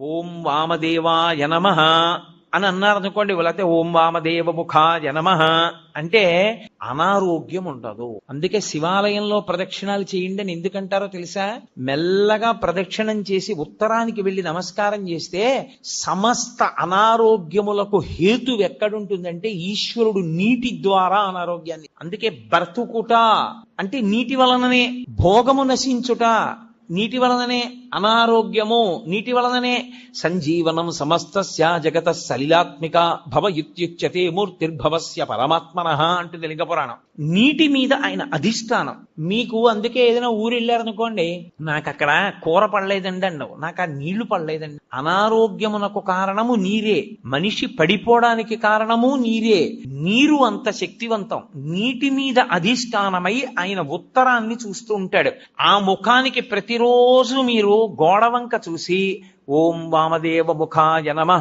ఓం వామదేవాయ నమ అని అన్నారు అనుకోండి లేకపోతే ఓం వామదేవ ముఖాయ నమ అంటే అనారోగ్యం ఉండదు. అందుకే శివాలయంలో ప్రదక్షిణాలు చేయండి అని ఎందుకంటారో తెలుసా? మెల్లగా ప్రదక్షిణం చేసి ఉత్తరానికి వెళ్ళి నమస్కారం చేస్తే సమస్త అనారోగ్యములకు హేతు ఎక్కడుంటుందంటే ఈశ్వరుడు నీటి ద్వారా అనారోగ్యాన్ని. అందుకే బ్రతుకుట అంటే నీటి వలననే భోగము నశించుట. నీటి వలననే అనారోగ్యము నీటి వలననే సంజీవనం సమస్తస్య జగత సలిలాత్మిక భవ యుత్యుచ్యతే మూర్తిర్భవస్య పరమాత్మన అంటుంది లింగ పురాణం. నీటి మీద ఆయన అధిష్టానం. మీకు అందుకే ఏదైనా ఊరు వెళ్ళారనుకోండి నాకు అక్కడ కూర పడలేదండి అండవు నాకు ఆ నీళ్ళు పడలేదండి. అనారోగ్యమునకు కారణము నీరే. మనిషి పడిపోవడానికి కారణము నీరే. నీరు అంత శక్తివంతం. నీటి మీద అధిష్టానమై ఆయన ఉత్తరాన్ని చూస్తూ ఉంటాడు. ఆ ముఖానికి ప్రతి ప్రతిరోజు మీరు గోడవంక చూసి ఓం వామదేవ ముఖాయ నమ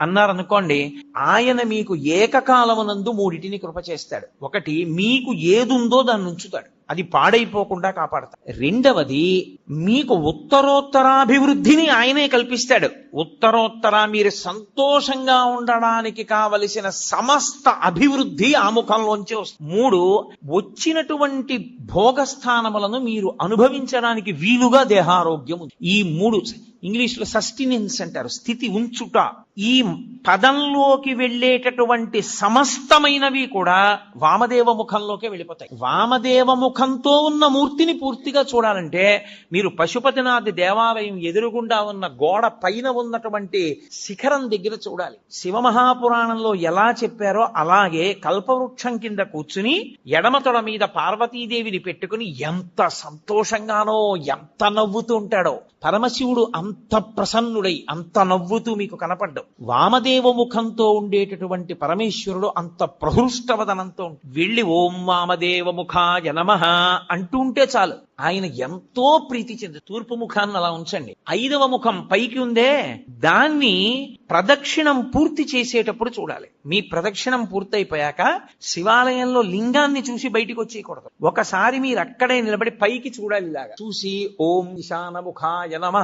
అన్నారనుకోండి ఆయన మీకు ఏకకాలమునందు మూడిటిని కృప చేస్తాడు ఒకటి మీకు ఏదుందో దాన్ని ఉంచుతాడు. అది పాడైపోకుండా కాపాడతాడు. రెండవది మీకు ఉత్తరోత్తరాభివృద్ధిని ఆయనే కల్పిస్తాడు. ఉత్తరోత్తర మీరు సంతోషంగా ఉండడానికి కావలసిన సమస్త అభివృద్ధి ఆ ముఖంలోంచే వస్తుంది. మూడు వచ్చినటువంటి భోగస్థానములను మీరు అనుభవించడానికి వీలుగా దేహారోగ్యం ఈ మూడు ఇంగ్లీష్లో సస్టినెన్స్ అంటారు. స్థితి ఉంచుట. ఈ పదంలోకి వెళ్ళేటటువంటి సమస్తమైనవి కూడా వామదేవ ముఖంలోకే వెళ్ళిపోతాయి. వామదేవ ముఖంతో ఉన్న మూర్తిని పూర్తిగా చూడాలంటే మీరు పశుపతినాథ్ దేవాలయం ఎదురుగుండా ఉన్న గోడ పైన ఉన్నటువంటి శిఖరం దగ్గర చూడాలి. శివమహాపురాణంలో ఎలా చెప్పారో అలాగే కల్పవృక్షం కింద కూర్చుని ఎడమ తొడ మీద పార్వతీదేవిని పెట్టుకుని ఎంత సంతోషంగానో ఎంత నవ్వుతూ ఉంటాడో. పరమశివుడు అంత ప్రసన్నుడై అంత నవ్వుతూ మీకు కనపడ్డావు వామదేవ ముఖంతో ఉండేటటువంటి పరమేశ్వరుడు అంత ప్రహృష్టవదనంతో వెళ్ళి ఓం వామదేవ ముఖాయ నమ అంటూ ఉంటే చాలు. ఆయన ఎంతో ప్రీతి చెంది తూర్పు ముఖాన్ని అలా ఉంచండి. ఐదవ ముఖం పైకి ఉందే దాన్ని ప్రదక్షిణం పూర్తి చేసేటప్పుడు చూడాలి. మీ ప్రదక్షిణం పూర్తయిపోయాక శివాలయంలో లింగాన్ని చూసి బయటికి వచ్చేయకూడదు. ఒకసారి మీరు అక్కడే నిలబడి పైకి చూడాలి ఇలాగా. చూసి ఓం ఈశాన ముఖాయ నమ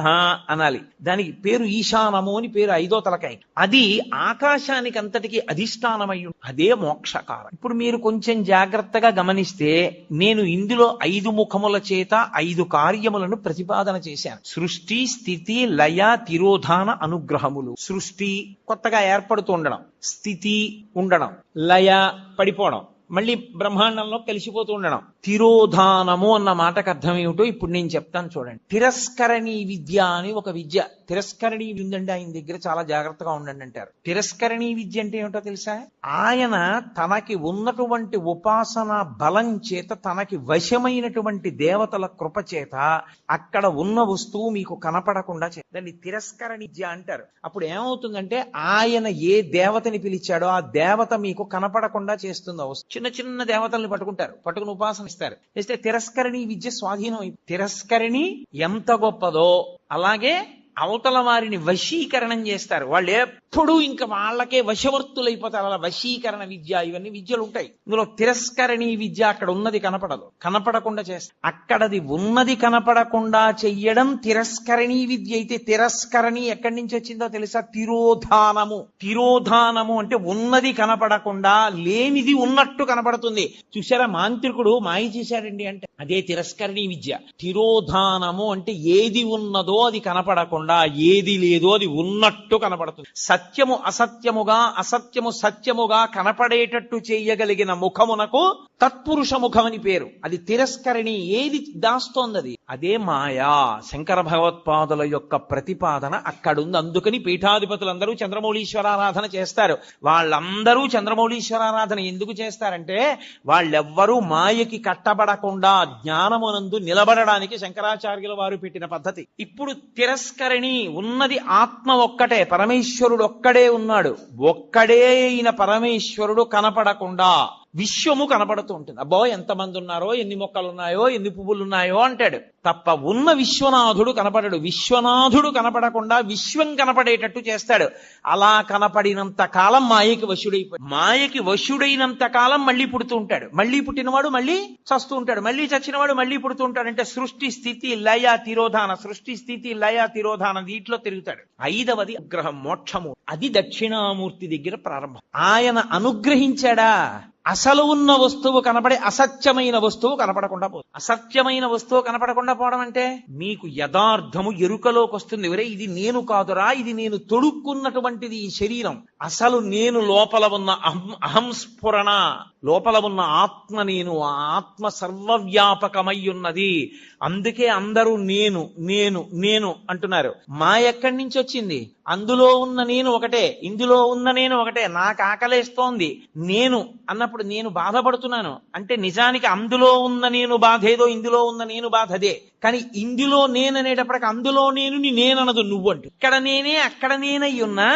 అనాలి. దానికి పేరు ఈశానము అని పేరు ఐదో తలకాయ. అది ఆకాశానికి అంతటికి అధిష్టానమై అదే మోక్షకారం. ఇప్పుడు మీరు కొంచెం జాగ్రత్తగా గమనిస్తే నేను ఇందులో ఐదు ముఖముల చేత ఐదు కార్యములను ప్రతిపాదన చేశాను. సృష్టి స్థితి లయ తిరోధాన అనుగ్రహములు. సృష్టి కొత్తగా ఏర్పడుతూ ఉండడం స్థితి ఉండడం లయ పడిపోవడం మళ్ళీ బ్రహ్మాండంలో కలిసిపోతూ ఉండడం. తిరోధానము అన్న మాటకు అర్థం ఏమిటో ఇప్పుడు నేను చెప్తాను చూడండి. తిరస్కరణీ విద్య అని ఒక విద్య. తిరస్కరణీ విద్య ఆయన దగ్గర చాలా జాగ్రత్తగా ఉండండి అంటారు. తిరస్కరణీ విద్య అంటే ఏమిటో తెలుసా? ఆయన తనకి ఉన్నటువంటి ఉపాసన బలం చేత తనకి వశమైనటువంటి దేవతల కృప చేత అక్కడ ఉన్న వస్తువు మీకు కనపడకుండా దాన్ని తిరస్కరణి విద్య అంటారు. అప్పుడు ఏమవుతుందంటే ఆయన ఏ దేవతని పిలిచాడో ఆ దేవత మీకు కనపడకుండా చేస్తుంది. చిన్న చిన్న దేవతల్ని పట్టుకుంటారు. పట్టుకుని ఉపాసన ఇస్తారు. ఇస్తే తిరస్కరణి విద్య స్వాధీనం తిరస్కరణి ఎంత గొప్పదో అలాగే అవతల వారిని వశీకరణం చేస్తారు. వాళ్ళు ఎప్పుడూ ఇంకా వాళ్ళకే వశవర్తులైపోతారు. అలా వశీకరణ విద్య ఇవన్నీ విద్యలు ఉంటాయి. ఇందులో తిరస్కరణీ విద్య అక్కడ ఉన్నది కనపడదు. కనపడకుండా చేస్తారు. అక్కడది ఉన్నది కనపడకుండా చెయ్యడం తిరస్కరణీ విద్య అయితే తిరస్కరణి ఎక్కడి నుంచి వచ్చిందో తెలుసా? తిరోధానము. తిరోధానము అంటే ఉన్నది కనపడకుండా లేనిది ఉన్నట్టు కనపడుతుంది. చూసారా మాంత్రికుడు మాయ చేశాడండి అంటే. అదే తిరస్కరణీ విద్య. తిరోధానము అంటే ఏది ఉన్నదో అది కనపడకుండా ఏది లేదో అది ఉన్నట్టు కనపడుతుంది. సత్యము అసత్యముగా అసత్యము సత్యముగా కనపడేటట్టు చేయగలిగిన ముఖమునకు తత్పురుష ముఖమని పేరు. అది తిరస్కరణి. ఏది దాస్తోంది అది? అదే మాయా. శంకర భగవత్పాదుల యొక్క ప్రతిపాదన అక్కడుంది. అందుకని పీఠాధిపతులందరూ చంద్రమౌళీశ్వరారాధన చేస్తారు. వాళ్ళందరూ చంద్రమౌళీశ్వరారాధన ఎందుకు చేస్తారంటే వాళ్ళెవ్వరూ మాయకి కట్టబడకుండా జ్ఞానమునందు నిలబడడానికి శంకరాచార్యుల వారు పెట్టిన పద్ధతి. ఇప్పుడు తిరస్కరణి ఉన్నది ఆత్మ ఒక్కటే పరమేశ్వరుడు ఒక్కడే ఉన్నాడు. ఒక్కడే అయిన పరమేశ్వరుడు కనపడకుండా విశ్వము కనపడుతూ ఉంటుంది. అబ్బో ఎంతమంది ఉన్నారో ఎన్ని మొక్కలు ఉన్నాయో ఎన్ని పువ్వులు ఉన్నాయో అంటాడు. తప్ప ఉన్న విశ్వనాథుడు కనపడడు. విశ్వనాథుడు కనపడకుండా విశ్వం కనపడేటట్టు చేస్తాడు. అలా కనపడినంత కాలం మాయకి వశుడైపోయి మాయకి వశుడైనంత కాలం మళ్ళీ పుడుతూ ఉంటాడు. మళ్ళీ పుట్టినవాడు మళ్ళీ చస్తూ ఉంటాడు. మళ్ళీ చచ్చినవాడు మళ్ళీ పుడుతూ ఉంటాడు అంటే సృష్టి స్థితి లయ తిరోధాన సృష్టి స్థితి లయ తిరోధాన వీటిలో తిరుగుతాడు. ఐదవది అనుగ్రహం మోక్షము. అది దక్షిణామూర్తి దగ్గర ప్రారంభం. ఆయన అనుగ్రహించాడా? అసలు ఉన్న వస్తువు కనపడే అసత్యమైన వస్తువు కనపడకుండా పోదు. అసత్యమైన వస్తువు కనపడకుండా పోవడం అంటే మీకు యథార్థము ఎరుకలోకి వస్తుంది. ఎవరే ఇది నేను కాదురా ఇది నేను తొడుక్కున్నటువంటిది ఈ శరీరం. అసలు నేను లోపల ఉన్న అహం అహం స్ఫురణ లోపల ఉన్న ఆత్మ నేను ఆత్మ సర్వవ్యాపకమై ఉన్నది అందుకే అందరూ నేను నేను నేను అంటున్నారు. మా ఎక్కడి నుంచి వచ్చింది? అందులో ఉన్న నేను ఒకటే ఇందులో ఉన్న నేను ఒకటే. నాకు ఆకలేస్తోంది నేను అన్నప్పుడు నేను బాధపడుతున్నాను. అంటే నిజానికి అందులో ఉన్న నేను బాధ ఏదో ఇందులో ఉన్న నేను బాధ అదే. కానీ ఇందులో నేననేటప్పటికి అందులో నేను నేననదు నువ్వు అంటు ఇక్కడ నేనే అక్కడ నేనై ఉన్నా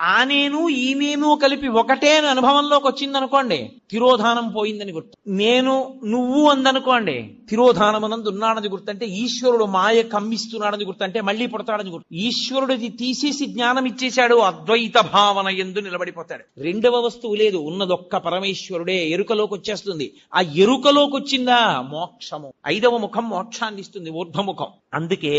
ఆ నేను ఈ నేను కలిపి ఒకటే అని అనుభవంలోకి వచ్చిందనుకోండి తిరోధానం పోయిందని గుర్తు. నేను నువ్వు అందనుకోండి తిరోధానమునందు ఉన్నాడని గుర్తంటే ఈశ్వరుడు మాయ కమ్మిస్తున్నాడని గుర్తంటే మళ్ళీ పుడతాడని గుర్తు. ఈశ్వరుడిది తీసేసి జ్ఞానం ఇచ్చేశాడు అద్వైత భావన ఎందు నిలబడిపోతాడు. రెండవ వస్తువు లేదు ఉన్నదొక్క పరమేశ్వరుడే ఎరుకలోకి వచ్చేస్తుంది ఆ ఎరుకలోకి వచ్చిందా మోక్షము. ఐదవ ముఖం మోక్షాన్ని ఇస్తుంది ఊర్ధముఖం అందుకే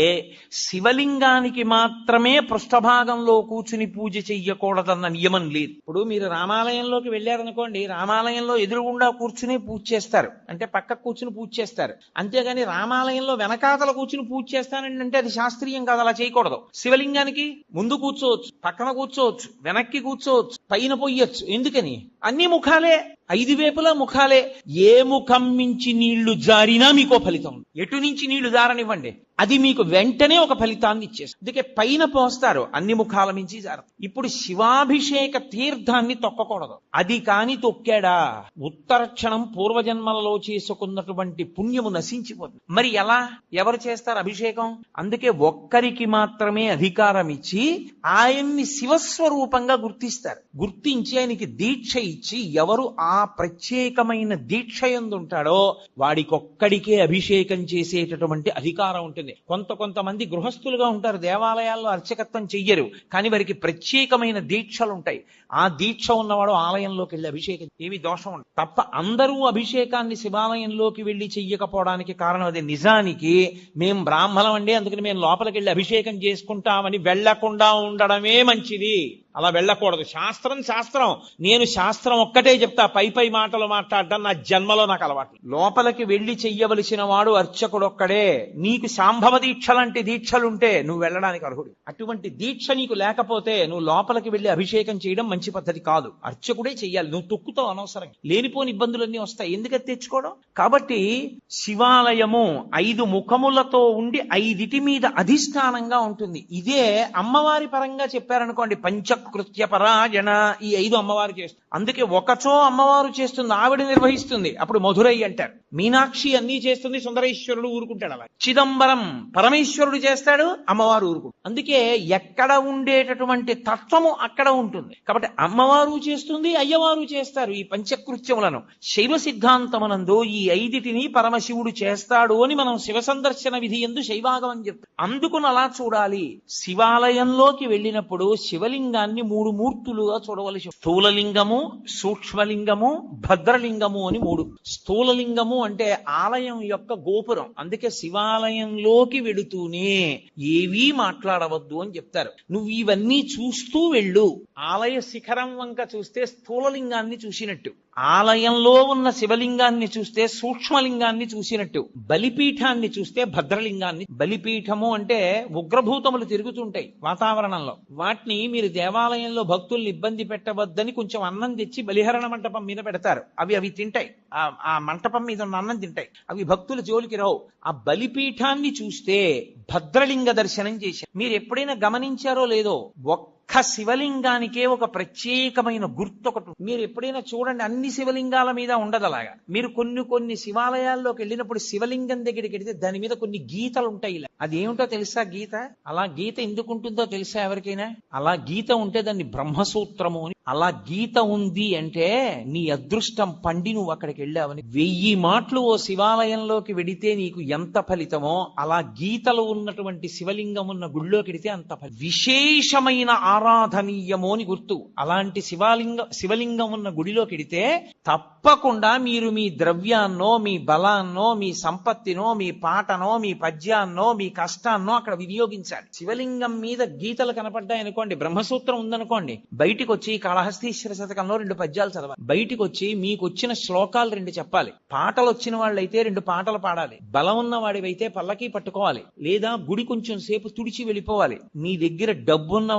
శివలింగానికి మాత్రమే పృష్ఠభాగంలో కూర్చుని పూజ చెయ్యకూడదన్న నియమం లేదు. ఇప్పుడు మీరు రామాలయంలోకి వెళ్ళారనుకోండి రామాలయంలో ఎదురుగుండా కూర్చుని పూజ చేస్తారు. అంటే పక్క కూర్చుని పూజ చేస్తారు. అంతేగాని రామాలయంలో వెనకాతల కూర్చుని పూజ చేస్తానండి అంటే అది శాస్త్రీయం కాదు అలా చేయకూడదు. శివలింగానికి ముందు కూర్చోవచ్చు పక్కన కూర్చోవచ్చు వెనక్కి కూర్చోవచ్చు పైన పొయ్యొచ్చు ఎందుకని? అన్ని ముఖాలే ఐదు వేపులా ముఖాలే. ఏ ముఖం నుంచి నీళ్ళు జారినా మీకో ఫలితం. ఎటు నుంచి నీళ్ళు జారనివ్వండి? అది మీకు వెంటనే ఒక ఫలితాన్ని ఇచ్చేస్తుంది. అందుకే పైన పోస్తారు అన్ని ముఖాల మించి ఇప్పుడు శివాభిషేక తీర్థాన్ని తొక్కకూడదు. అది కాని తొక్కాడా? ఉత్తర క్షణం పూర్వజన్మలలో చేసుకున్నటువంటి పుణ్యము నశించిపోతుంది. మరి ఎలా? ఎవరు చేస్తారు అభిషేకం? అందుకే ఒక్కరికి మాత్రమే అధికారం ఇచ్చి ఆయన్ని శివస్వరూపంగా గుర్తిస్తారు. గుర్తించి ఆయనకి దీక్ష ఇచ్చి ఎవరు ఆ ప్రత్యేకమైన దీక్ష ఎందుంటాడో వాడికొక్కడికే అభిషేకం చేసేటటువంటి అధికారం ఉంటుంది. కొంత కొంతమంది గృహస్థులుగా ఉంటారు దేవాలయాల్లో అర్చకత్వం చెయ్యరు కానీ వారికి ప్రత్యేకమైన దీక్షలు ఉంటాయి ఆ దీక్ష ఉన్నవాడు ఆలయంలోకి వెళ్ళి అభిషేకం ఏమి దోషం ఉండదు. తప్ప అందరూ అభిషేకాన్ని శివాలయంలోకి వెళ్ళి చెయ్యకపోవడానికి కారణం అది నిజానికి మేం బ్రాహ్మణం అండి అందుకని మేము లోపలికి వెళ్ళి అభిషేకం చేసుకుంటామని వెళ్ళకుండా ఉండడమే మంచిది. అలా వెళ్ళకూడదు. శాస్త్రం శాస్త్రం. నేను శాస్త్రం ఒక్కటే చెప్తా. పై పై మాటలు మాట్లాడడం నా జన్మలో నాకు అలవాటు. లోపలికి వెళ్ళి చెయ్యవలసిన వాడు అర్చకుడొక్కడే నీకు శాంభవ దీక్ష లాంటి దీక్షలుంటే నువ్వు వెళ్ళడానికి అర్హుడు. అటువంటి దీక్ష నీకు లేకపోతే నువ్వు లోపలికి వెళ్ళి అభిషేకం చేయడం మంచి పద్ధతి కాదు. అర్చకుడే చెయ్యాలి. నువ్వు తొక్కుతావు అనవసరం లేనిపోని ఇబ్బందులన్నీ వస్తాయి. ఎందుకని తెచ్చుకోవడం? కాబట్టి శివాలయము ఐదు ముఖములతో ఉండి ఐదిటి మీద అధిష్టానంగా ఉంటుంది. ఇదే అమ్మవారి పరంగా చెప్పారనుకోండి. పంచ కృత్యపరాయణ. ఈ ఐదు అమ్మవారు చేస్తారు. అందుకే ఒకచో అమ్మవారు చేస్తుంది ఆవిడ నిర్వహిస్తుంది. అప్పుడు మధురై అంటారు. మీనాక్షి అన్ని చేస్తుంది సుందరేశ్వరుడు ఊరుకుంటాడు అలా. చిదంబరం పరమేశ్వరుడు చేస్తాడు అమ్మవారు ఊరుకుంటాడు అందుకే ఎక్కడ ఉండేటటువంటి తత్వము అక్కడ ఉంటుంది. కాబట్టి అమ్మవారు చేస్తుంది అయ్యవారు చేస్తారు ఈ పంచకృత్యములను. శైవ సిద్ధాంతమునందు ఈ ఐదిటిని పరమశివుడు చేస్తాడు అని మనం శివ సందర్శన విధి ఎందు శైవాగమం చెప్తాం. అందుకుని అలా చూడాలి. శివాలయంలోకి వెళ్ళినప్పుడు శివలింగాన్ని మూడు మూర్తులుగా చూడవలసి స్థూలలింగము సూక్ష్మలింగము భద్రలింగము అని మూడు. స్థూలలింగము అంటే ఆలయం యొక్క గోపురం. అందుకే శివాలయంలోకి వెడుతూనే ఏవీ మాట్లాడవద్దు అని చెప్తారు. నువ్వు ఇవన్నీ చూస్తూ వెళ్ళు. ఆలయ శిఖరం వంక చూస్తే స్థూలలింగాన్ని చూసినట్టు. ఆలయంలో ఉన్న శివలింగాన్ని చూస్తే సూక్ష్మలింగాన్ని చూసినట్టు. బలిపీఠాన్ని చూస్తే భద్రలింగాన్ని. బలిపీఠము అంటే ఉగ్రభూతములు తిరుగుతుంటాయి వాతావరణంలో. వాటిని మీరు దేవాలయంలో భక్తుల్ని ఇబ్బంది పెట్టవద్దని కొంచెం అన్నం తెచ్చి బలిహరణ మంటపం మీద పెడతారు. అవి అవి తింటాయి. ఆ- ఆ మంటపం మీద ఉన్న అన్నం తింటాయి. అవి భక్తుల జోలికి రావు. ఆ బలిపీఠాన్ని చూస్తే భద్రలింగ దర్శనం చేశారు. మీరు ఎప్పుడైనా గమనించారో లేదో ఒక్క శివలింగానికే ఒక ప్రత్యేకమైన గుర్తు ఒకటి మీరు ఎప్పుడైనా చూడండి అన్ని శివలింగాల మీద ఉండదు అలాగా. మీరు కొన్ని కొన్ని శివాలయాల్లోకి వెళ్ళినప్పుడు శివలింగం దగ్గరికి వెళితే దాని మీద కొన్ని గీతలు ఉంటాయి ఇలా. అది ఏమిటో తెలుసా గీత? అలా గీత ఎందుకు ఉంటుందో తెలుసా ఎవరికైనా? అలా గీత ఉంటే దాన్ని బ్రహ్మసూత్రము అని. అలా గీత ఉంది అంటే నీ అదృష్టం పండి నువ్వు అక్కడికి వెళ్ళావని. వెయ్యి మాటలు ఓ శివాలయంలోకి వెడితే నీకు ఎంత ఫలితమో అలా గీతలు ఉన్నటువంటి శివలింగం ఉన్న గుళ్ళోకి వెడితే అంత ఫలితం విశేషమైన ఆరాధనీయము అని గుర్తు. అలాంటి శివలింగ శివలింగం ఉన్న గుడిలోకి వెడితే తప్పకుండా మీరు మీ ద్రవ్యాన్నో మీ బలాన్నో మీ సంపత్తినో మీ పాటనో మీ పద్యాన్నో మీ కష్టాన్నో అక్కడ వినియోగించాలి. శివలింగం మీద గీతలు కనపడ్డాయనుకోండి బ్రహ్మసూత్రం ఉందనుకోండి బయటికి వచ్చి కాళహస్తీశ్వర శతకంలో రెండు పద్యాలు చదవాలి. బయటికి వచ్చి మీకు వచ్చిన శ్లోకాలు రెండు చెప్పాలి. పాటలు వచ్చిన వాళ్ళైతే రెండు పాటలు పాడాలి. బలం ఉన్న వాడివైతే పల్లకి పట్టుకోవాలి. లేదా గుడి కొంచెం సేపు తుడిచి వెళ్ళిపోవాలి. నీ దగ్గర డబ్బున్న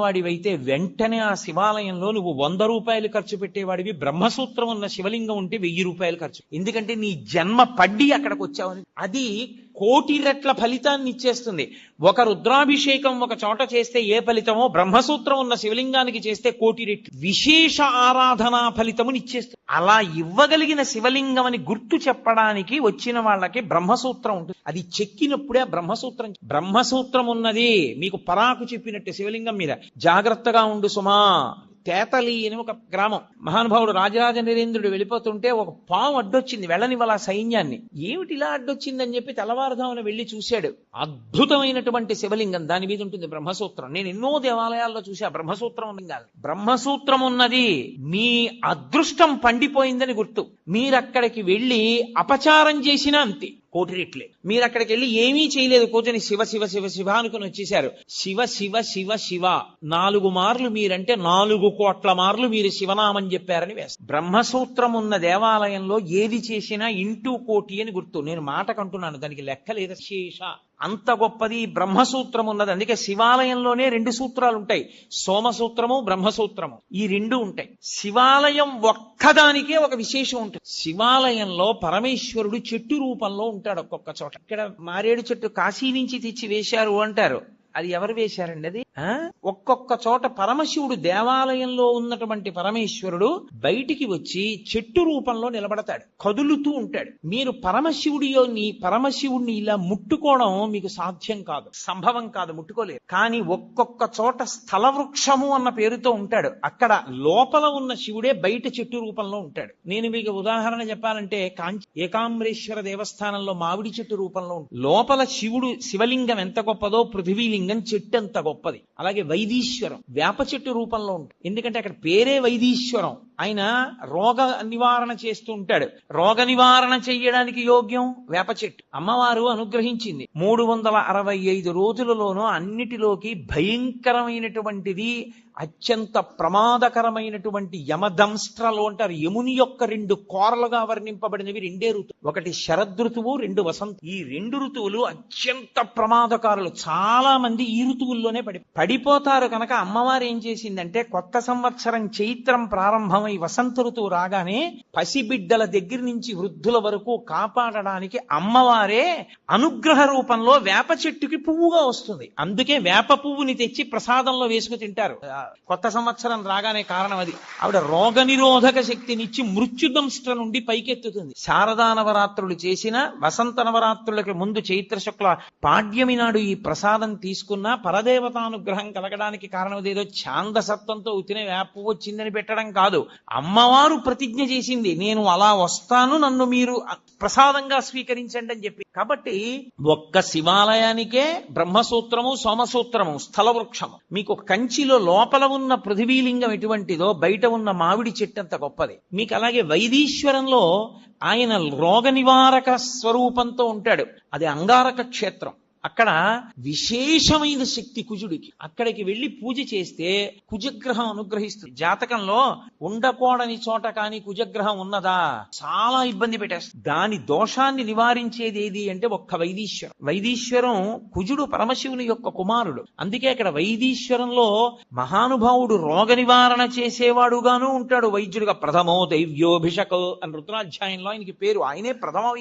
అయితే వెంటనే ఆ శివాలయంలో నువ్వు వంద రూపాయలు ఖర్చు పెట్టేవాడివి. బ్రహ్మసూత్రం ఉన్న శివలింగం ఉంటే వెయ్యి రూపాయలు ఖర్చు. ఎందుకంటే నీ జన్మ పడ్డి అక్కడికి వచ్చావని. అది కోటి రెట్ల ఫలితాన్ని ఇచ్చేస్తుంది. ఒక రుద్రాభిషేకం ఒక చోట చేస్తే ఏ ఫలితమో బ్రహ్మసూత్రం ఉన్న శివలింగానికి చేస్తే కోటి రెట్లు. విశేష ఆరాధనా ఫలితముని ఇచ్చేస్తుంది. అలా ఇవ్వగలిగిన శివలింగం అని గుర్తు చెప్పడానికి వచ్చిన వాళ్ళకి బ్రహ్మసూత్రం ఉంటుంది. అది చెక్కినప్పుడే బ్రహ్మసూత్రం బ్రహ్మసూత్రం ఉన్నది. మీకు పరాకు చెప్పినట్టు శివలింగం మీద. జాగ్రత్తగా ఉండు సుమా. తేతలి అని ఒక గ్రామం. మహానుభావుడు రాజరాజ నరేంద్రుడు వెళ్ళిపోతుంటే ఒక పాము అడ్డొచ్చింది వెళ్ళనివ్వాల సైన్యాన్ని. ఏమిటి ఇలా అడ్డొచ్చిందని చెప్పి తెల్లవారుధామున వెళ్ళి చూశాడు. అద్భుతమైనటువంటి శివలింగం. దాని మీద ఉంటుంది బ్రహ్మసూత్రం. నేను ఎన్నో దేవాలయాల్లో చూసా బ్రహ్మసూత్రం లింగాలు బ్రహ్మసూత్రం ఉన్నది మీ అదృష్టం పండిపోయిందని గుర్తు. మీరక్కడికి వెళ్ళి అపచారం చేసినా అంతే. కోటి రెట్లే. మీరు అక్కడికి వెళ్ళి ఏమీ చేయలేదు. కూర్చొని శివ శివ శివ శివ అనుకుని వచ్చేసారు శివ శివ శివ శివ. నాలుగు మార్లు మీరంటే నాలుగు కోట్ల మార్లు మీరు శివనామని చెప్పారని వేస్తారు బ్రహ్మసూత్రం ఉన్న దేవాలయంలో ఏది చేసినా ఇంటూ కోటి అని గుర్తు. నేను మాటకంటున్నాను దానికి లెక్క లేదు. శేష. అంత గొప్పది బ్రహ్మసూత్రం ఉన్నది. అందుకే శివాలయంలోనే రెండు సూత్రాలు ఉంటాయి. సోమసూత్రము బ్రహ్మసూత్రము. ఈ రెండు ఉంటాయి. శివాలయం ఒక్కదానికే ఒక విశేషం ఉంటుంది. శివాలయంలో పరమేశ్వరుడు చెట్టు రూపంలో ఉంటాడు ఒక్కొక్క చోట. ఇక్కడ మారేడు చెట్టు కాశీ నుంచి తెచ్చి వేశారు అంటారు. అది ఎవరు వేశారండి అది? ఆ? ఒక్కొక్క చోట పరమశివుడు దేవాలయంలో ఉన్నటువంటి పరమేశ్వరుడు బయటికి వచ్చి చెట్టు రూపంలో నిలబడతాడు. కదులుతూ ఉంటాడు. మీరు పరమశివుడిని పరమశివుడిని ఇలా ముట్టుకోవడం మీకు సాధ్యం కాదు. సంభవం కాదు ముట్టుకోలేరు కానీ ఒక్కొక్క చోట స్థల వృక్షము అన్న పేరుతో ఉంటాడు. అక్కడ లోపల ఉన్న శివుడే బయట చెట్టు రూపంలో ఉంటాడు. నేను మీకు ఉదాహరణ చెప్పాలంటే కాంచి ఏకాంబరేశ్వర దేవస్థానంలో మామిడి చెట్టు రూపంలో లోపల శివుడు శివలింగం ఎంత గొప్పదో పృథివీలింగం చెట్టు ఎంత గొప్పది. అలాగే వైదీశ్వరం వేప చెట్టు రూపంలో ఉంటుంది. ఎందుకంటే అక్కడ పేరే వైదీశ్వరం. ఆయన రోగ నివారణ చేస్తూ ఉంటాడు. రోగ నివారణ చెయ్యడానికి యోగ్యం వేప చెట్టు. అమ్మవారు అనుగ్రహించింది. మూడు వందల అరవై ఐదు రోజులలోనూ అన్నిటిలోకి భయంకరమైనటువంటిది అత్యంత ప్రమాదకరమైనటువంటి యమదంస్ట్రలు అంటారు. యముని యొక్క రెండు కోరలుగా వర్ణింపబడినవి రెండే ఋతువు ఒకటి శరదృతువు రెండు వసంత. ఈ రెండు ఋతువులు అత్యంత ప్రమాదకారులు. చాలా మంది ఈ ఋతువుల్లోనే పడి పడిపోతారు కనుక అమ్మవారు ఏం చేసిందంటే కొత్త సంవత్సరం చైత్రం ప్రారంభమై వసంత ఋతువు రాగానే పసిబిడ్డల దగ్గర నుంచి వృద్ధుల వరకు కాపాడడానికి అమ్మవారే అనుగ్రహ రూపంలో వేప చెట్టుకి పువ్వుగా వస్తుంది. అందుకే వేప పువ్వుని తెచ్చి ప్రసాదంలో వేసుకు తింటారు. కొత్త సంవత్సరం రాగానే కారణం అది. ఆవిడ రోగ నిరోధక శక్తినిచ్చి మృత్యుదంష్ట నుండి పైకెత్తుతుంది. శారదా నవరాత్రులు చేసిన వసంత నవరాత్రులకి ముందు చైత్ర శుక్ల పాడ్యమి నాడు ఈ ప్రసాదం తీసుకున్న పరదేవతానుగ్రహం కలగడానికి కారణం ఏదో ఛాందసత్వంతో ఉతిన వేపు వచ్చిందని పెట్టడం కాదు. అమ్మవారు ప్రతిజ్ఞ చేసింది నేను అలా వస్తాను నన్ను మీరు ప్రసాదంగా స్వీకరించండి అని చెప్పి. కాబట్టి ఒక్క శివాలయానికే బ్రహ్మసూత్రము సోమసూత్రము స్థల వృక్షము మీకు కంచిలో లోపల ఉన్న పృథివీలింగం ఎటువంటిదో బయట ఉన్న మామిడి చెట్టు అంత గొప్పది. మీకు అలాగే వైదీశ్వరంలో ఆయన రోగ నివారక స్వరూపంతో ఉంటాడు. అది అంగారక క్షేత్రం. అక్కడ విశేషమైన శక్తి కుజుడికి. అక్కడికి వెళ్ళి పూజ చేస్తే కుజగ్రహం అనుగ్రహిస్తుంది. జాతకంలో ఉండకూడని చోట కాని కుజగ్రహం ఉన్నదా? చాలా ఇబ్బంది పెట్టేస్తుంది. దాని దోషాన్ని నివారించేది ఏది అంటే ఒక్క వైదీశ్వరం. వైదీశ్వరం కుజుడు పరమశివుని యొక్క కుమారుడు. అందుకే అక్కడ వైదీశ్వరంలో మహానుభావుడు రోగ నివారణ చేసేవాడుగాను ఉంటాడు. వైద్యుడిగా ప్రథమో దైవ్యోభిషక్ అని రుద్రాధ్యాయంలో ఆయనకి పేరు. ఆయనే ప్రథమ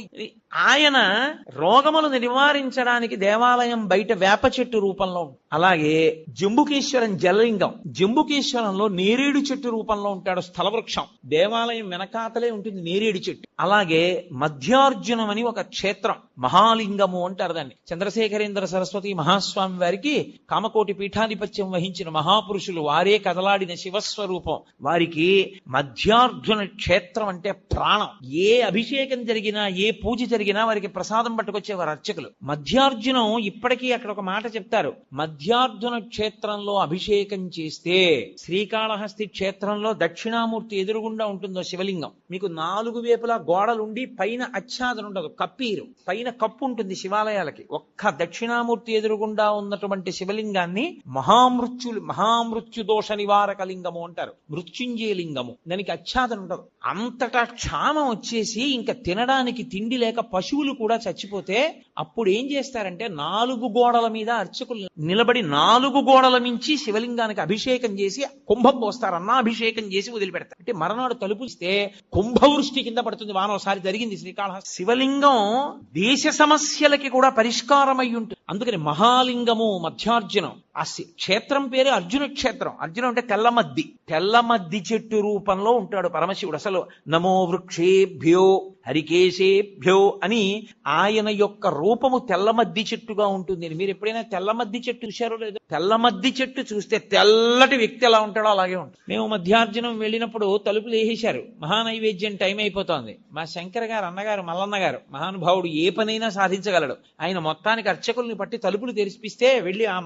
ఆయన రోగములను నివారించడానికి దేవాలయం బయట వేప చెట్టు రూపంలో ఉంటుంది. అలాగే జంబుకేశ్వరం జలలింగం. జంబుకేశ్వరంలో నేరేడు చెట్టు రూపంలో ఉంటాడు స్థలవృక్షం. దేవాలయం వెనకాతలే ఉంటుంది నేరేడు చెట్టు. అలాగే మధ్యార్జునం అని ఒక క్షేత్రం. మహాలింగము అంటారు దాన్ని. చంద్రశేఖరేంద్ర సరస్వతి మహాస్వామి వారికి కామకోటి పీఠాధిపత్యం వహించిన మహాపురుషులు వారే కదలాడిన శివస్వరూపం. వారికి మధ్యార్జున క్షేత్రం అంటే ప్రాణం. ఏ అభిషేకం జరిగినా ఏ పూజ జరిగినా వారికి ప్రసాదం పట్టుకొచ్చేవారు అర్చకులు. మధ్యార్జునం ఇప్పటికీ అక్కడ ఒక మాట చెప్తారు. మధ్య మధ్యార్జున క్షేత్రంలో అభిషేకం చేస్తే శ్రీకాళహస్తి క్షేత్రంలో దక్షిణామూర్తి ఎదురుగుండా ఉంటుందో శివలింగం. మీకు నాలుగు వేపులా గోడలుండి పైన అచ్ఛాదన ఉండదు కప్పీరు. పైన కప్పు ఉంటుంది శివాలయాలకి. ఒక్క దక్షిణామూర్తి ఎదురుగుండా ఉన్నటువంటి శివలింగాన్ని మహామృత్యు మహామృత్యు దోష నివారక లింగము అంటారు. మృత్యుంజయ లింగము. దానికి అచ్ఛాదన ఉండదు. అంతటా క్షామం వచ్చేసి ఇంకా తినడానికి తిండి లేక పశువులు కూడా చచ్చిపోతే అప్పుడు ఏం చేస్తారంటే నాలుగు గోడల మీద అర్చకులు నిలబడి నాలుగు గోడల మించి శివలింగానికి అభిషేకం చేసి కుంభం పోస్తారు అన్నాభిషేకం చేసి వదిలిపెడతారు. అంటే మరనాడు తలుపుస్తే కుంభవృష్టి కింద పడుతుంది వాన ఒకసారి జరిగింది శ్రీకాళహస్తి. శివలింగం దేశ సమస్యలకి కూడా పరిష్కారమై ఉంటుంది. అందుకని మహాలింగము మధ్యార్జునం ఆ శి- క్షేత్రం పేరు అర్జున క్షేత్రం. అర్జునం అంటే తెల్లమద్ది. తెల్లమద్ది చెట్టు రూపంలో ఉంటాడు పరమశివుడు. అసలు నమో వృక్షేభ్యో హరికేశేభ్యో అని ఆయన యొక్క రూపము తెల్లమద్ది చెట్టుగా ఉంటుంది. మీరు ఎప్పుడైనా తెల్లమద్ది చెట్టు చూశారో లేదో? తెల్లమద్ది చెట్టు చూస్తే తెల్లటి వ్యక్తి ఎలా ఉంటాడో అలాగే ఉంటుంది. మేము మధ్యార్జునం వెళ్ళినప్పుడు తలుపులు వేసేశారు మహానైవేద్యం టైం అయిపోతోంది. మా శంకర్ గారు అన్నగారు మల్లన్న గారు మహానుభావుడు ఏ పనైనా సాధించగలడు. ఆయన మొత్తానికి అర్చకుల్ని పట్టి తలుపులు తెరిపిస్తే వెళ్ళి ఆ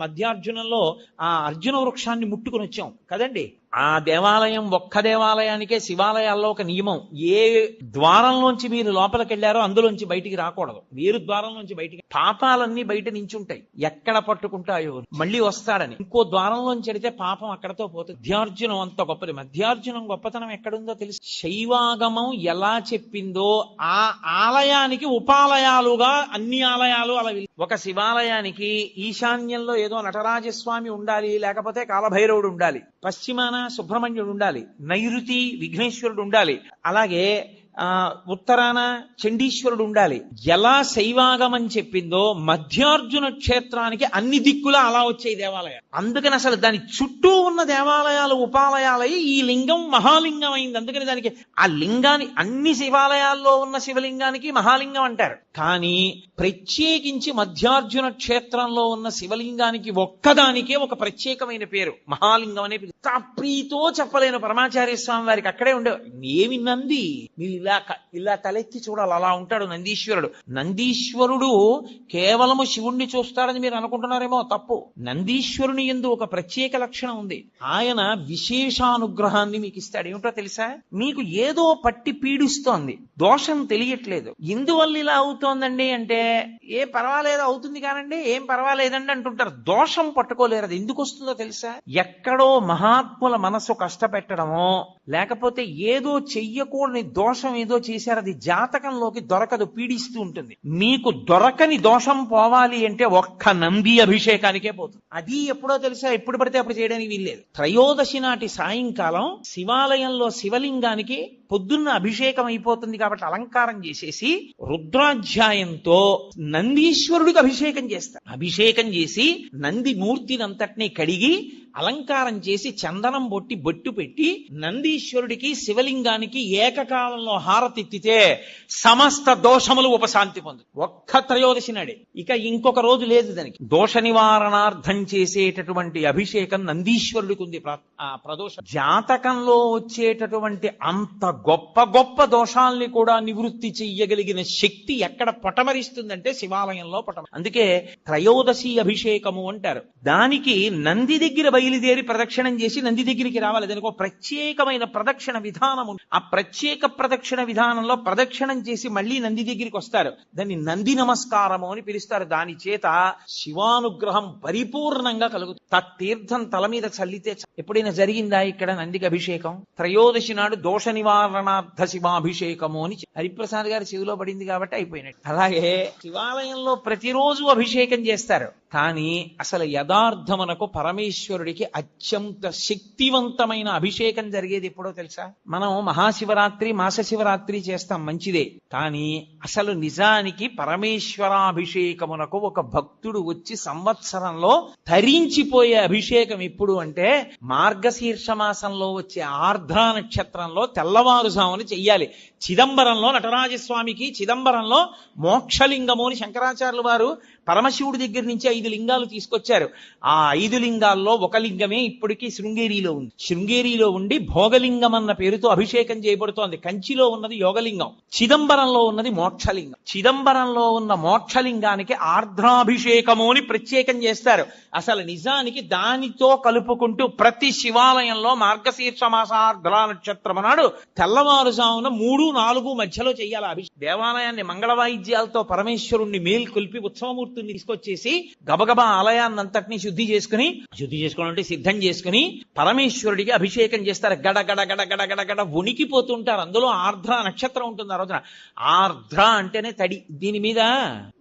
మధ్యార్జునంలో ఆ అర్జున వృక్షాన్ని ముట్టుకుని వచ్చాం. కదండి? ఆ దేవాలయం ఒక్క దేవాలయానికే శివాలయాల్లో ఒక నియమం. ఏ ద్వారంలోంచి మీరు లోపలికి వెళ్ళారో అందులోంచి బయటికి రాకూడదు. వేరు ద్వారంలోంచి బయటికి పాపాలన్నీ బయట నించుంటాయి. ఎక్కడ పట్టుకుంటాయో. మళ్ళీ వస్తాడని. ఇంకో ద్వారంలోంచి వెడితే పాపం అక్కడతో పోతుంది. మధ్యార్జునం అంత గొప్పది. మధ్యార్జునం గొప్పతనం ఎక్కడుందో తెలుసు. శైవాగమం ఎలా చెప్పిందో ఆ ఆలయానికి ఉపాలయాలుగా అన్ని ఆలయాలు అలా ఒక శివాలయానికి ఈశాన్యంలో ఏదో నటరాజస్వామి ఉండాలి లేకపోతే కాలభైరవుడు ఉండాలి. పశ్చిమాన సుబ్రహ్మణ్యుడు ఉండాలి. నైరుతి విఘ్నేశ్వరుడు ఉండాలి. అలాగే ఆ ఉత్తరాన చండీశ్వరుడు ఉండాలి. ఎలా శైవాగమం చెప్పిందో మధ్యార్జున క్షేత్రానికి అన్ని దిక్కులా అలా వచ్చే దేవాలయాలు. అందుకని అసలు దాని చుట్టూ ఉన్న దేవాలయాలు ఉపాలయాలై ఈ లింగం మహాలింగం అయింది. అందుకని దానికి ఆ లింగాన్ని అన్ని శివాలయాల్లో ఉన్న శివలింగానికి మహాలింగం అంటారు. కానీ ప్రత్యేకించి మధ్యార్జున క్షేత్రంలో ఉన్న శివలింగానికి ఒక్కదానికే ఒక ప్రత్యేకమైన పేరు. మహాలింగం అనే పేరు. ప్రీతో చెప్పలేను పరమాచార్య స్వామి వారికి. అక్కడే ఉండేవారు. ఏమి నంది. మీరు ఇలా ఇలా తలెత్తి చూడాలి. అలా ఉంటాడు నందీశ్వరుడు. నందీశ్వరుడు కేవలము శివుణ్ణి చూస్తాడని మీరు అనుకుంటున్నారేమో? తప్పు. నందీశ్వరుని ఎందు ఒక ప్రత్యేక లక్షణం ఉంది. ఆయన విశేషానుగ్రహాన్ని మీకు ఇస్తాడు. ఏమిటో తెలుసా? మీకు ఏదో పట్టి పీడిస్తోంది. దోషం తెలియట్లేదు. ఎందువల్ల ఇలా అవుతోందండి అంటే ఏ పర్వాలేదు అవుతుంది కానండి ఏం పర్వాలేదండి అంటుంటారు. దోషం పట్టుకోలేరు అది ఎందుకు వస్తుందో తెలుసా? ఎక్కడో మహాత్ముల మనసు కష్టపెట్టడమో లేకపోతే ఏదో చెయ్యకూడని దోషం ఏదో చేశారు అది జాతకంలోకి దొరకదు పీడిస్తూ ఉంటుంది. మీకు దొరకని దోషం పోవాలి అంటే ఒక్క నంది అభిషేకానికే పోతుంది. అది ఎప్పుడో తెలుసా? ఎప్పుడు పడితే అప్పుడు చేయడానికి వీల్లేదు. త్రయోదశి నాటి సాయంకాలం శివాలయంలో శివలింగానికి పొద్దున్న అభిషేకం అయిపోతుంది కాబట్టి అలంకారం చేసేసి రుద్రాధ్యాయంతో నందీశ్వరుడికి అభిషేకం చేస్తారు. అభిషేకం చేసి నంది మూర్తిని అంతటినీ కడిగి అలంకారం చేసి చందనం బొట్టి బొట్టు పెట్టి నందీశ్వరుడికి శివలింగానికి ఏకకాలంలో హారతిత్తితే సమస్త దోషములు ఉపశాంతి పొందు. ఒక్క త్రయోదశి నాడే. ఇక ఇంకొక రోజు లేదు దానికి. దోష నివారణార్థం చేసేటటువంటి అభిషేకం నందీశ్వరుడికి ఉంది. ప్రదోష. జాతకంలో వచ్చేటటువంటి అంత గొప్ప గొప్ప దోషాల్ని కూడా నివృత్తి చెయ్యగలిగిన శక్తి ఎక్కడ పొటమరిస్తుందంటే శివాలయంలో పొటమ అందుకే త్రయోదశి అభిషేకము అంటారు. దానికి నంది దగ్గర బయలుదేరి ప్రదక్షిణం చేసి నంది దగ్గరికి రావాలి. దానికి ఒక ప్రత్యేకమైన ప్రదక్షిణ విధానం ఉంది. ఆ ప్రత్యేక ప్రదక్షిణ విధానంలో ప్రదక్షిణం చేసి మళ్ళీ నంది దగ్గరికి వస్తారు. దాన్ని నంది నమస్కారము అని పిలుస్తారు. దాని చేత శివానుగ్రహం పరిపూర్ణంగా కలుగుతుంది. తత్తీర్థం తల మీద చల్లితే ఎప్పుడైనా జరిగిందా ఇక్కడ నందికి అభిషేకం? త్రయోదశి నాడు దోష నివారణార్థ శివాభిషేకము అని హరిప్రసాద్ గారి చెవిలో పడింది కాబట్టి అయిపోయినట్టు. అలాగే శివాలయంలో ప్రతిరోజు అభిషేకం చేస్తారు. కానీ అసలు యథార్థమునకు పరమేశ్వరుడికి అత్యంత శక్తివంతమైన అభిషేకం జరిగేది ఎప్పుడో తెలుసా? మనం మహాశివరాత్రి మాస శివరాత్రి చేస్తాం మంచిదే. కానీ అసలు నిజానికి పరమేశ్వరాభిషేకమునకు ఒక భక్తుడు వచ్చి సంవత్సరంలో తరించిపోయే అభిషేకం ఎప్పుడు అంటే మార్గశీర్ష మాసంలో వచ్చే ఆర్ద్ర నక్షత్రంలో తెల్లవారుజామున చెయ్యాలి. చిదంబరంలో నటరాజస్వామికి చిదంబరంలో మోక్షలింగము అని శంకరాచార్యులు వారు పరమశివుడి దగ్గర నుంచి ఐదు లింగాలు తీసుకొచ్చారు. ఆ ఐదు లింగాల్లో ఒక లింగమే ఇప్పటికీ శృంగేరిలో ఉంది. శృంగేరిలో ఉండి భోగలింగం అన్న పేరుతో అభిషేకం చేయబడుతోంది. కంచిలో ఉన్నది యోగలింగం. చిదంబరంలో ఉన్నది మోక్షలింగం. చిదంబరంలో ఉన్న మోక్షలింగానికి ఆర్ద్రాభిషేకము అని ప్రత్యేకం చేస్తారు. అసలు నిజానికి దానితో కలుపుకుంటూ ప్రతి శివాలయంలో మార్గశీర్ష మాసార్ద్ర నక్షత్రం నాడు తెల్లవారుజామున మూడు నాలుగు మధ్యలో చేయాలి అభిషేకం. దేవాలయాన్ని మంగళ వాయిద్యాలతో పరమేశ్వరుణ్ణి మేల్కొల్పి ఉత్సవమూర్తిని తీసుకొచ్చేసి గబగబా ఆలయాన్ని అంతటినీ శుద్ధి చేసుకుని శుద్ధి చేసుకోవడం అంటే సిద్ధం చేసుకుని పరమేశ్వరుడికి అభిషేకం చేస్తారు. గడ గడ గడ గడ గడ గడ వణికిపోతుంటారు అందులో ఆర్ద్ర నక్షత్రం ఉంటుంది ఆ రోజున. ఆర్ద్ర అంటేనే తడి. దీని మీద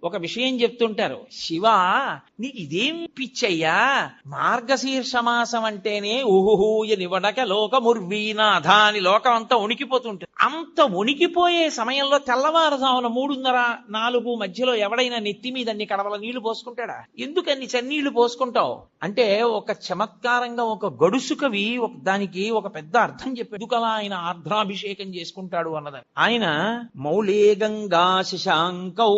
ఒక విషయం చెప్తుంటారు. శివ నీ ఇదేం పిచ్చయ్యా? మార్గశీర్ష మాసం అంటేనే ఊహూయ నివడక లోకముర్వీనాథ అని లోకం అంతా ఉణికిపోతుంటుంది అంత వణికిపోయే సమయంలో తెల్లవారుజామున మూడున్నర నాలుగు మధ్యలో ఎవడైనా నెత్తి మీద అన్ని కడవల నీళ్ళు పోసుకుంటాడా? ఎందుకు అన్ని చన్నీళ్ళు పోసుకుంటావు? అంటే ఒక చమత్కారంగా ఒక గడుసు కవి ఒక దానికి ఒక పెద్ద అర్థం చెప్పాడు ఎందుకలా ఆయన ఆర్ద్రాభిషేకం చేసుకుంటాడు అన్నదని ఆయన మౌళే గంగా శశాంకౌ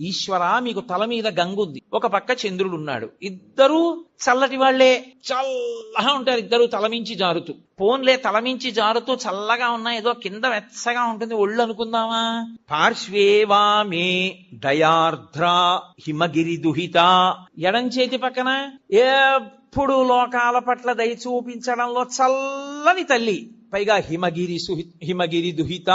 ఈశ్వర మీకు తల మీద గంగుంది ఒక పక్క చంద్రుడు ఉన్నాడు. ఇద్దరూ చల్లటి వాళ్ళే చల్లగా ఉంటారు ఇద్దరు తలమించి జారుతూ. పోన్లే తలమించి జారుతూ చల్లగా ఉన్నా ఏదో కింద వెచ్చగా ఉంటుంది. ఒళ్ళు అనుకుందామా? పార్శ్వేవా మే దయార్ద్ర హిమగిరి దుహిత. ఎడం చేతి పక్కన ఎప్పుడు లోకాల పట్ల దయ చూపించడంలో చల్లని తల్లి. పైగా హిమగిరి సుహి హిమగిరి దుహిత.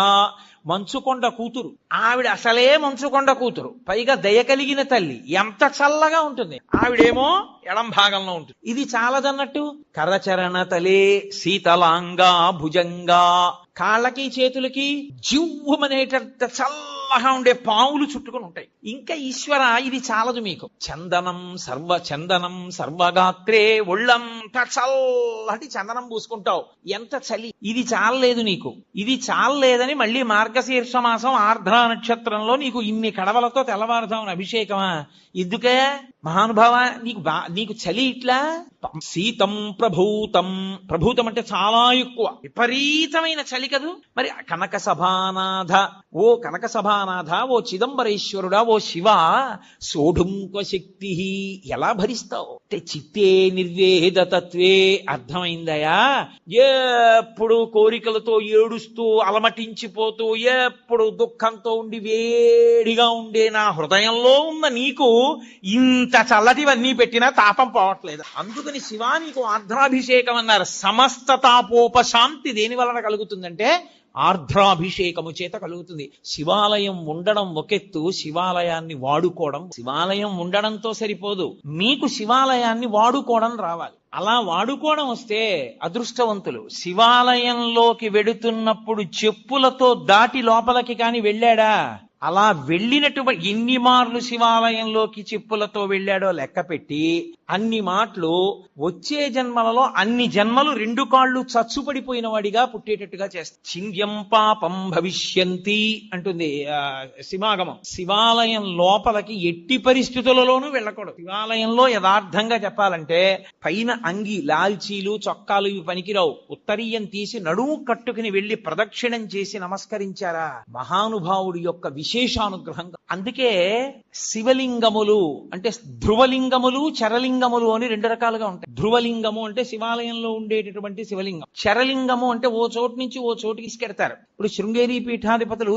మంచుకొండ కూతురు. ఆవిడ అసలే మంచుకొండ కూతురు. పైగా దయ కలిగిన తల్లి. ఎంత చల్లగా ఉంటుంది. ఆవిడేమో ఎడం భాగంలో ఉంటుంది. ఇది చాలదన్నట్టు? కరచరణ తలే శీతలాంగా భుజంగా. కాళ్ళకి చేతులకి జివ్వమనేటంత చల్లగా ఉండే పావులు చుట్టుకుని ఉంటాయి. ఇంకా ఈశ్వర ఇది చాలదు మీకు. చందనం సర్వ చందనం సర్వగాత్రే ఒళ్ళంతా చల్లటి చందనం పూసుకుంటావు. ఎంత చలి. ఇది చాలలేదు నీకు. ఇది చాలలేదని మళ్ళీ మార్గశీర్ష మాసం ఆర్ధ్ర నక్షత్రంలో నీకు ఇన్ని కడవలతో తెల్లవారుదామని అభిషేకమా? ఎందుకే? మహానుభావ నీకు బా నీకు చలి ఇట్లా? శీతం ప్రభూతం. ప్రభూతం అంటే చాలా ఎక్కువ. విపరీతమైన చలి కదూ. మరి కనక సభానాథ ఓ కనక సభానాథ ఓ చిదంబరేశ్వరుడా ఓ శివ సోఢుంక శక్తి. ఎలా భరిస్తావు? అంటే చిత్తే నిర్వేద తత్వే. అర్థమైందయా? ఎప్పుడు కోరికలతో ఏడుస్తూ అలమటించిపోతూ ఎప్పుడు దుఃఖంతో ఉండి వేడిగా ఉండే నా హృదయంలో ఉన్న నీకు ఇంత చల్లటివన్నీ పెట్టినా తాపం పోవట్లేదు. అందుకని శివా నీకు ఆర్ద్రాభిషేకం అన్నారు. సమస్త తాపోపశాంతి దేని వలన కలుగుతుందంటే ఆర్ద్రాభిషేకము చేత కలుగుతుంది. శివాలయం ఉండడం ఒకెత్తు శివాలయాన్ని వాడుకోవడం. శివాలయం ఉండడంతో సరిపోదు. మీకు శివాలయాన్ని వాడుకోవడం రావాలి. అలా వాడుకోవడం వస్తే అదృష్టవంతులు. శివాలయంలోకి వెడుతున్నప్పుడు చెప్పులతో దాటి లోపలికి కాని వెళ్ళాడా? అలా వెళ్ళినటువంటి ఎన్ని మార్లు శివాలయంలోకి చెప్పులతో వెళ్ళాడో లెక్క పెట్టి అన్ని మాటలు వచ్చే జన్మలలో అన్ని జన్మలు రెండు కాళ్ళు చచ్చుపడిపోయిన వాడిగా పుట్టేటట్టుగా చేస్తాయి చింద్యం పాపం భవిష్యంతి అంటుంది శివాగమం. శివాలయం లోపలికి ఎట్టి పరిస్థితులలోనూ వెళ్ళకూడదు. శివాలయంలో యథార్థంగా చెప్పాలంటే పైన అంగి లాల్చీలు చొక్కాలు ఇవి పనికిరావు. ఉత్తరీయం తీసి నడుము కట్టుకుని వెళ్ళి ప్రదక్షిణం చేసి నమస్కరించారా? మహానుభావుడి యొక్క విశేషానుగ్రహంగా అందుకే శివలింగములు అంటే ధ్రువలింగములు చరలింగములు అని రెండు రకాలుగా ఉంటాయి. ధ్రువలింగము అంటే శివాలయంలో ఉండేటటువంటి శివలింగం. చరలింగము అంటే ఓ చోటు నుంచి ఓ చోటుకి తీసుకెడతారు. ఇప్పుడు శృంగేరి పీఠాధిపతులు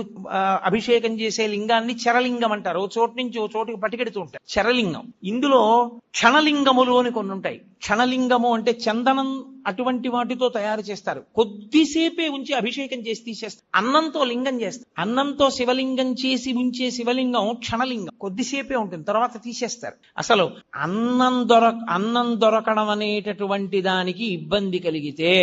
అభిషేకం చేసే లింగాన్ని చరలింగం అంటారు. ఓ చోటు నుంచి ఓ చోటుకి పట్టుకెడుతూ ఉంటారు చరలింగం. ఇందులో క్షణలింగములు అని కొన్ని ఉంటాయి. క్షణలింగము అంటే చందనం అటువంటి వాటితో తయారు చేస్తారు. కొద్దిసేపే ఉంచి అభిషేకం చేసి తీసేస్తారు. అన్నంతో లింగం చేస్తారు. అన్నంతో శివలింగం చేసి ఉంచే శివలింగం క్షణలింగం. కొద్దిసేపే ఉంటుంది. తర్వాత తీసేస్తారు. అసలు అన్నం దొర అన్నం దొరకడం అనేటటువంటి దానికి ఇబ్బంది కలిగితే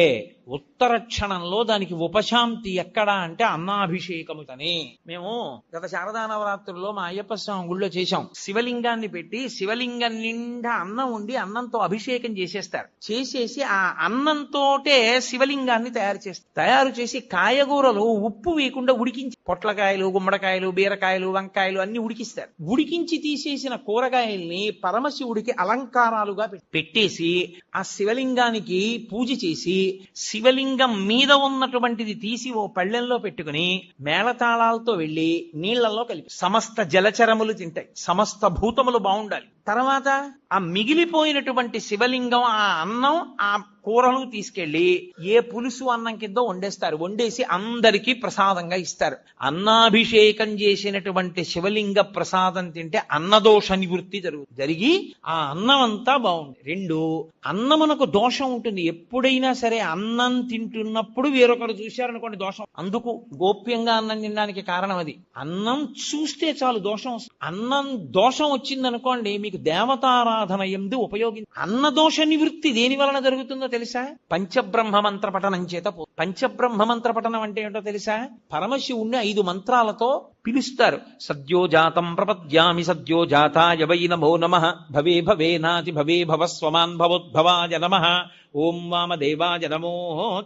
ఉత్తర క్షణంలో దానికి ఉపశాంతి ఎక్కడ అంటే అన్నాభిషేకముతనే. మేము గత శారదా నవరాత్రుల్లో మా అయ్యప్ప స్వామి గుళ్ళో చేశాం. శివలింగాన్ని పెట్టి శివలింగం నిండా అన్నం ఉండి అన్నంతో అభిషేకం చేసేస్తారు. చేసేసి ఆ అన్నంతోటే శివలింగాన్ని తయారు చేస్తారు. తయారు చేసి కాయగూరలు ఉప్పు వేయకుండా ఉడికించి పొట్లకాయలు గుమ్మడికాయలు బీరకాయలు వంకాయలు అన్ని ఉడికిస్తారు. ఉడికించి తీసేసిన కూరగాయల్ని పరమశివుడికి అలంకారాలుగా పెట్టేసి ఆ శివలింగానికి పూజ చేసి శివలింగం మీద ఉన్నటువంటిది తీసి ఓ పళ్ళెంలో పెట్టుకుని మేళతాళాలతో వెళ్ళి నీళ్ళలో కలిపి సమస్త జలచరములు తింటాయి. సమస్త భూతములు బాగుండాలి. తర్వాత ఆ మిగిలిపోయినటువంటి శివలింగం ఆ అన్నం ఆ కూరలు తీసుకెళ్ళి ఏ పులుసు అన్నం కింద వండేస్తారు. వండేసి అందరికీ ప్రసాదంగా ఇస్తారు. అన్నాభిషేకం చేసినటువంటి శివలింగ ప్రసాదం తింటే అన్నదోష నివృత్తి జరుగుతుంది జరిగి ఆ అన్నం అంతా బాగుంది. రెండు అన్నమునకు దోషం ఉంటుంది. ఎప్పుడైనా సరే అన్నం తింటున్నప్పుడు వేరొకరు చూశారనుకోండి దోషం. అందుకు గోప్యంగా అన్నం తినడానికి కారణం అది. అన్నం చూస్తే చాలు దోషం వస్తుంది. అన్నం దోషం వచ్చిందనుకోండి మీకు దేవతారాధన ఎందు ఉపయోగి అన్న దోష నివృత్తి దేని వలన జరుగుతుందో తెలుసా? పంచబ్రహ్మ మంత్ర పఠనం చేత పంచబ్రహ్మ మంత్ర పఠనం అంటే ఏంటో తెలుసా? పరమశివుణ్ణి ఐదు మంత్రాలతో పిలుస్తారు. సద్యోజాతం ప్రపద్యామి సద్యోజాతాయ వై నమో నమ. భవే భవే నాతి భవే భవస్వమాన్ భవోద్భవాయ నమ. ఓం వామదేవాయ నమో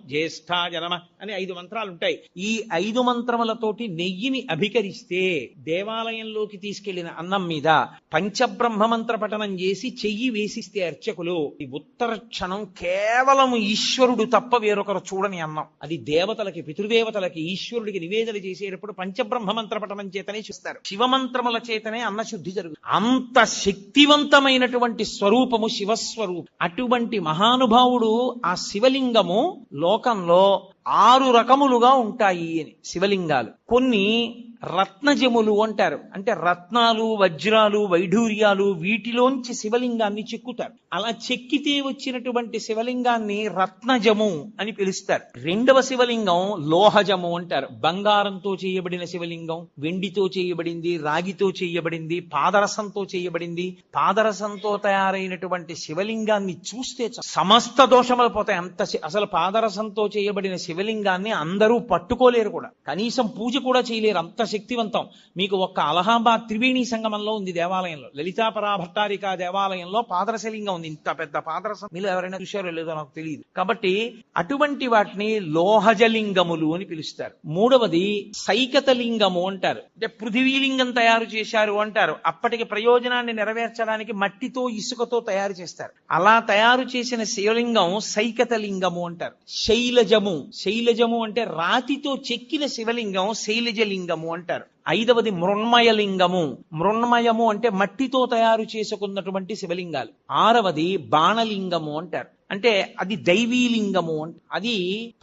జ్యేష్ఠాయ నమ అని ఐదు మంత్రాలు ఉంటాయి ఈ ఐదు మంత్రములతోటి నెయ్యిని అభికరిస్తే దేవాలయంలోకి తీసుకెళ్ళిన అన్నం మీద పంచబ్రహ్మ మంత్ర పఠనం చేసి చెయ్యి వేసిస్తే అర్చకులు ఈ ఉత్తర క్షణం కేవలం ఈశ్వరుడు తప్ప వేరొకరు చూడని అన్నం. అది దేవతలకి పితృదేవతలకి ఈశ్వరుడికి నివేదన చేసేటప్పుడు పంచబ్రహ్మ మంత్ర పఠనం చేతనే చూస్తారు. శివమంత్రముల చేతనే అన్నశుద్ధి జరుగుతుంది. అంత శక్తివంతమైనటువంటి స్వరూపము శివస్వరూపం. అటువంటి మహానుభావుడు ఆ శివలింగము లోకంలో ఆరు రకములుగా ఉంటాయి అని శివలింగాలు. కొన్ని రత్నజములు అంటారు. అంటే రత్నాలు వజ్రాలు వైఢూర్యాలు వీటిలోంచి శివలింగాన్ని చెక్కుతారు. అలా చెక్కితే వచ్చినటువంటి శివలింగాన్ని రత్నజము అని పిలుస్తారు. రెండవ శివలింగం లోహజము అంటారు. బంగారంతో చేయబడిన శివలింగం వెండితో చేయబడింది రాగితో చేయబడింది పాదరసంతో చేయబడింది. పాదరసంతో తయారైనటువంటి శివలింగాన్ని చూస్తే సమస్త దోషములు పోతాయి. అంత అసలు పాదరసంతో చేయబడిన శివలింగాన్ని అందరూ పట్టుకోలేరు కూడా. కనీసం పూజ కూడా చేయలేరు. అంత శక్తివంతం. మీకు ఒక్క అలహాబాద్ త్రివేణి సంగమంలో ఉంది దేవాలయంలో. లలితాపరా భట్టారిక దేవాలయంలో పాదరసలింగం ఉంది. ఇంత పెద్ద పాదరసం. మీరు ఎవరైనా చూశారో లేదో నాకు తెలియదు కాబట్టి అటువంటి వాటిని లోహజలింగములు అని పిలుస్తారు. మూడవది సైకత లింగము అంటారు. అంటే పృథివీలింగం తయారు చేశారు అంటారు. అప్పటికి ప్రయోజనాన్ని నెరవేర్చడానికి మట్టితో ఇసుకతో తయారు చేస్తారు. అలా తయారు చేసిన శివలింగం సైకత లింగము అంటారు. శైలజము. శైలజము అంటే రాతితో చెక్కిన శివలింగం శైలజలింగము అంటారు. ఐదవది మృణ్మయలింగము. మృణ్మయము అంటే మట్టితో తయారు చేసుకున్నటువంటి శివలింగాలు. ఆరవది బాణలింగము అంటారు. అంటే అది దైవీలింగము అది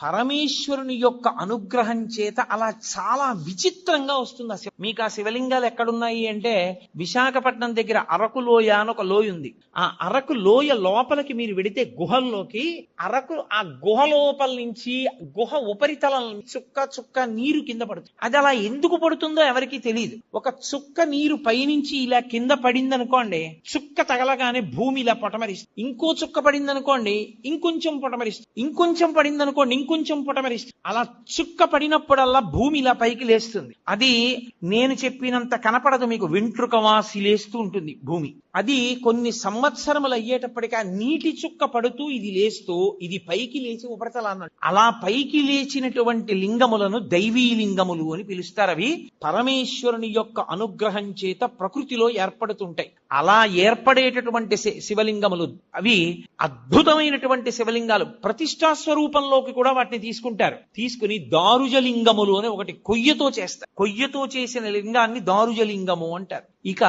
పరమేశ్వరుని యొక్క అనుగ్రహం చేత అలా చాలా విచిత్రంగా వస్తుంది ఆ శివ. మీకు ఆ శివలింగాలు ఎక్కడున్నాయి అంటే విశాఖపట్నం దగ్గర అరకు లోయ అని ఒక లోయ ఉంది. ఆ అరకు లోయ లోపలికి మీరు వెడితే గుహల్లోకి అరకు ఆ గుహ లోపల నుంచి గుహ ఉపరితలం చుక్క చుక్క నీరు కింద పడుతుంది. అది అలా ఎందుకు పడుతుందో ఎవరికి తెలియదు ఒక చుక్క నీరు పైనుంచి ఇలా కింద పడింది అనుకోండి చుక్క తగలగానే భూమి ఇలా పొటమరిస్తుంది. ఇంకో చుక్క పడింది అనుకోండి ఇంకొంచెం పొటమరిస్తుంది ఇంకొంచెం పడింది అనుకోండి ఇంకొంచెం పొటమరిస్తుంది అలా చుక్క పడినప్పుడల్లా భూమి ఇలా పైకి లేస్తుంది. అది నేను చెప్పినంత కనపడదు మీకు. వెంట్రుక వాసి లేస్తూ ఉంటుంది భూమి. అది కొన్ని సంవత్సరములు అయ్యేటప్పటికీ ఆ నీటి చుక్క పడుతూ ఇది లేస్తూ ఇది పైకి లేచి ఉపరితలాన్నాడు అలా పైకి లేచినటువంటి లింగములను దైవీ లింగములు అని పిలుస్తారు. అవి పరమేశ్వరుని యొక్క అనుగ్రహం చేత ప్రకృతిలో ఏర్పడుతుంటాయి. అలా ఏర్పడేటటువంటి శి- శివలింగములు అవి అద్భుతమైన అద్భుతమైనటువంటి శివలింగాలు ప్రతిష్టా స్వరూపంలోకి కూడా వాటిని తీసుకుంటారు. తీసుకుని దారుజలింగములు అని ఒకటి కొయ్యతో చేస్తారు. కొయ్యతో చేసిన లింగాన్ని దారుజలింగము అంటారు. ఇక